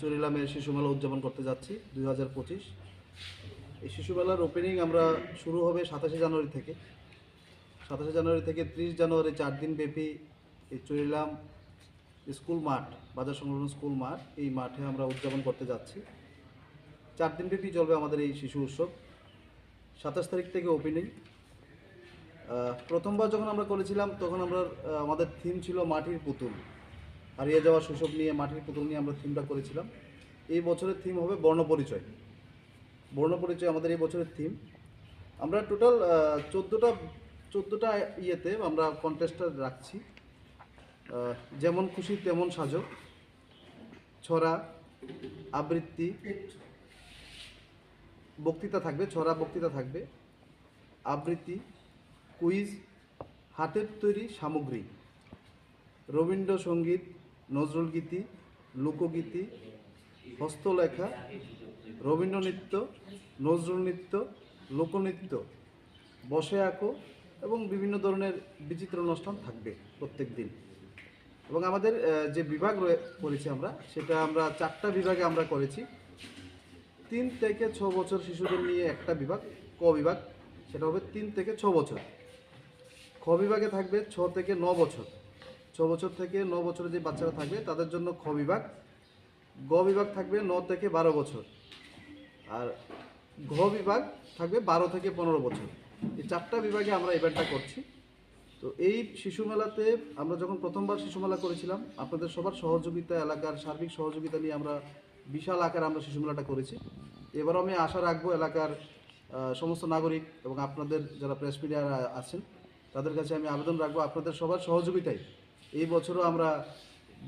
চুরিলামে শিশু মেলা উদযাপন করতে যাচ্ছি, দুই হাজার পঁচিশ। এই শিশু মেলার ওপেনিং আমরা শুরু হবে সাতাশে জানুয়ারি থেকে। সাতাশে জানুয়ারি থেকে ত্রিশ জানুয়ারি চার দিন ব্যাপী এই চুরিলাম স্কুল মাঠ, বাজার সংলগ্ন স্কুল মাঠ, এই মাঠে আমরা উদযাপন করতে যাচ্ছি। চার দিন ব্যাপী চলবে আমাদের এই শিশু উৎসব। সাতাশ তারিখ থেকে ওপেনিং প্রথমবার যখন আমরা করেছিলাম, তখন আমরা আমাদের থিম ছিল মাটির পুতুল। হারিয়ে যাওয়া শৈশব নিয়ে, মাটির পুতুল নিয়ে আমরা থিমটা করেছিলাম। এই বছরের থিম হবে বর্ণপরিচয় বর্ণপরিচয় আমাদের এই বছরের থিম আমরা টোটাল চোদ্দোটা চোদ্দোটা ইয়েতে আমরা কন্টেস্টার রাখছি। যেমন খুশি, তেমন সাজো। ছড়া, আবৃত্তি। বক্তৃতা থাকবে, ছড়া বক্তৃতা থাকবে। আবৃত্তি কুইজ হাতের তৈরি সামগ্রী। রবীন্দ্রসঙ্গীত নজরুল গীতি লোকগীতি হস্তলেখা রবীন্দ্র নৃত্য নজরুল নৃত্য লোকনৃত্য বসে আঁকো এবং বিভিন্ন ধরনের বিচিত্র অনুষ্ঠান থাকবে প্রত্যেক দিন। এবং আমাদের যে বিভাগ করেছি আমরা, সেটা আমরা চারটা বিভাগে আমরা করেছি। তিন থেকে ছ বছর শিশুদের নিয়ে একটা বিভাগ, ক বিভাগ, সেটা হবে তিন থেকে ছ বছর। খ বিভাগে থাকবে ছ থেকে ন বছর। ছ বছর থেকে ন বছরের যে বাচ্চারা থাকবে, তাদের জন্য খ বিভাগ। গ বিভাগ থাকবে ন থেকে বারো বছর। আর ঘ বিভাগ থাকবে বারো থেকে পনেরো বছর। এই চারটা বিভাগে আমরা ইভেন্টটা করছি। তো এই শিশু মেলাতে আমরা যখন প্রথমবার শিশু মেলা করেছিলাম, আপনাদের সবার সহযোগিতা, এলাকার সার্বিক সহযোগিতা নিয়ে আমরা বিশাল আকারে আমরা শিশু মেলাটা করেছি। এবারও আমি আশা রাখব এলাকার সমস্ত নাগরিক এবং আপনাদের যারা প্রেস মিডিয়া আছেন, তাদের কাছে আমি আবেদন রাখব আপনাদের সবার সহযোগিতায়। এই বছরও আমরা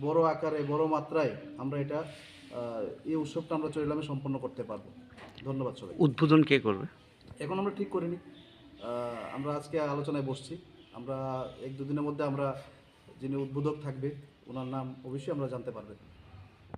বড় আকারে বড় মাত্রায় আমরা এটা এই উৎসবটা আমরা চরিলামে সম্পন্ন করতে পারব। ধন্যবাদ সবাই উদ্বোধন কে করবে? এখন আমরা ঠিক করিনি। আমরা আজকে আলোচনায় বসছি। আমরা এক দুদিনের মধ্যে আমরা যিনি উদ্বোধক থাকবে ওনার নাম অবশ্যই আমরা জানতে পারবেন